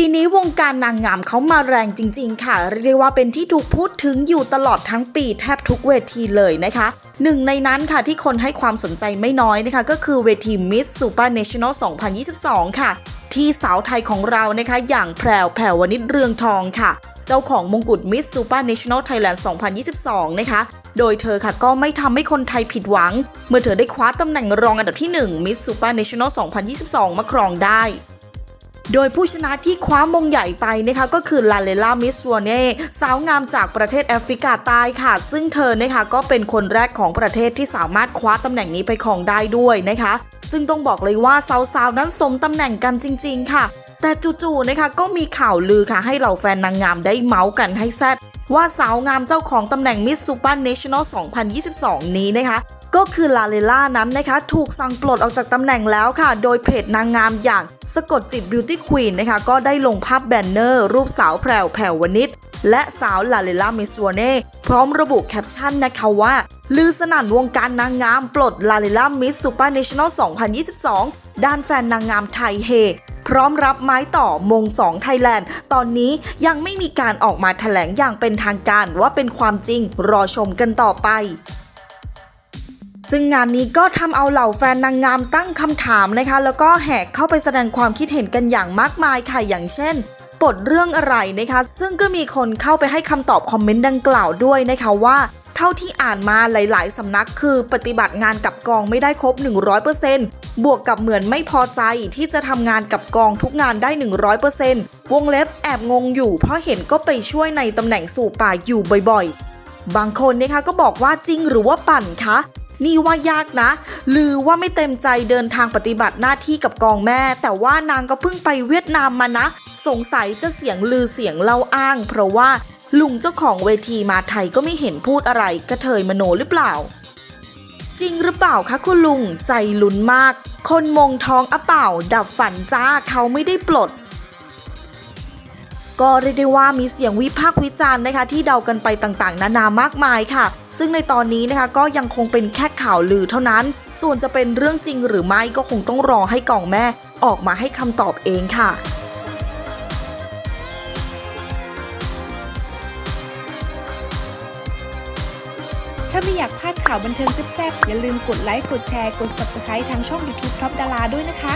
ปีนี้วงการนางงามเขามาแรงจริง ๆ ค่ะ เรียกได้ว่าเป็นที่ถูกพูดถึงอยู่ตลอดทั้งปีแทบทุกเวทีเลยนะคะ หนึ่งในนั้นค่ะที่คนให้ความสนใจไม่น้อยนะคะ ก็คือเวที Miss Super National 2022 ค่ะ ที่สาวไทยของเรานะคะ อย่างแพรวแพรวนิชเรืองทองค่ะ เจ้าของมงกุฎ Miss Super National Thailand 2022 นะคะโดยเธอค่ะก็ไม่ทำให้คนไทยผิดหวัง เมื่อเธอได้คว้าตำแหน่งรองอันดับที่ 1 Miss Super National 2022 มาครองได้ โดยผู้ชนะที่คว้ามงใหญ่ไปนะคะก็คือลาเลล่ามิสวเน่สาวงามจากประเทศแอฟริกาใต้ค่ะ ซึ่งเธอนะคะก็เป็นคนแรกของประเทศที่สามารถคว้าตำแหน่งนี้ไปครองได้ด้วยนะคะ ซึ่งต้องบอกเลยว่าสาวๆนั้นสมตำแหน่งกันจริง ๆ ค่ะ แต่จู่ๆนะคะก็มีข่าวลือค่ะให้เหล่าแฟนนางงามได้เมาส์กันให้แซดว่าสาวงามเจ้าของตำแหน่งมิสซูเปอร์เนชั่นแนล 2022 นี้นะคะ ก็คือลาเลล่านั้นนะคะ ถูกสั่งปลดออกจากตำแหน่งแล้วค่ะ โดยเพจนางงามอย่างสะกดจิตบิวตี้ควีนนะคะ ก็ได้ลงภาพแบนเนอร์ รูปสาวแพรวแพรววนิชและสาวลาเลล่ามิสวเน่พร้อมระบุแคปชั่นนะคะว่า ลือสนั่นวงการนางงามปลดลาเลล่ามิสซูเปอร์เนชั่นแนล2022 ด้านแฟนนางงามไทยเฮพร้อมรับไม้ต่อมงสองไทยแลนด์ ตอนนี้ยังไม่มีการออกมาแถลงอย่างเป็นทางการว่าเป็นความจริงรอชมกันต่อไป ซึ่งงานนี้ก็ทำเอาเหล่าแฟนนางงามตั้งคำถามนะคะ แล้วก็แหกเข้าไปแสดงความคิดเห็นกันอย่างมากมายค่ะอย่างเช่นปลดเรื่องอะไรนะคะ ซึ่งก็มีคนเข้าไปให้คำตอบคอมเมนต์ดังกล่าวด้วยนะคะว่าเท่าที่อ่านมาหลาย ๆ สำนักคือปฏิบัติงานกับกองไม่ได้ครบ 100%บวกกับเหมือนไม่พอใจที่จะทำงานกับกองทุกงานได้ 100%วงเล็บแอบงงอยู่ เพราะเห็นก็ไปช่วยในตำแหน่งสู่ป่าอยู่บ่อย ๆ บางคนนะคะก็บอกว่าจริงหรือว่าปั่นคะ นี่ว่ายากนะ ลือว่าไม่เต็มใจเดินทางปฏิบัติหน้าที่กับกองแม่ แต่ว่านางก็เพิ่งไปเวียดนามมานะ สงสัยจะเสียงลือเสียงเล่าอ้าง เพราะว่าลุงเจ้าของเวทีมาไทยก็ไม่เห็นพูดอะไรกระเทยมโนหรือเปล่า จริงหรือเปล่าคะคุณลุงใจลุ้นมาก คนมงท้องอเปล่า ดับฝันจ้าเขาไม่ได้ปลด ก็เรียกได้ว่ามีเสียงวิพากษ์วิจารณ์นะคะ ที่เดากันไปต่างๆ นานามากมายค่ะ ซึ่งในตอนนี้นะคะก็ยังคงเป็นแค่ข่าวลือเท่านั้น ส่วนจะเป็นเรื่องจริงหรือไม่ก็คงต้องรอให้กล่องแม่ออกมาให้คำตอบเองค่ะถ้าไม่อยากพลาดข่าวบันเทิงแซ่บๆ อย่าลืมกดไลค์ กดแชร์ กด Subscribe ทางช่อง YouTube Top ดาราด้วยนะคะ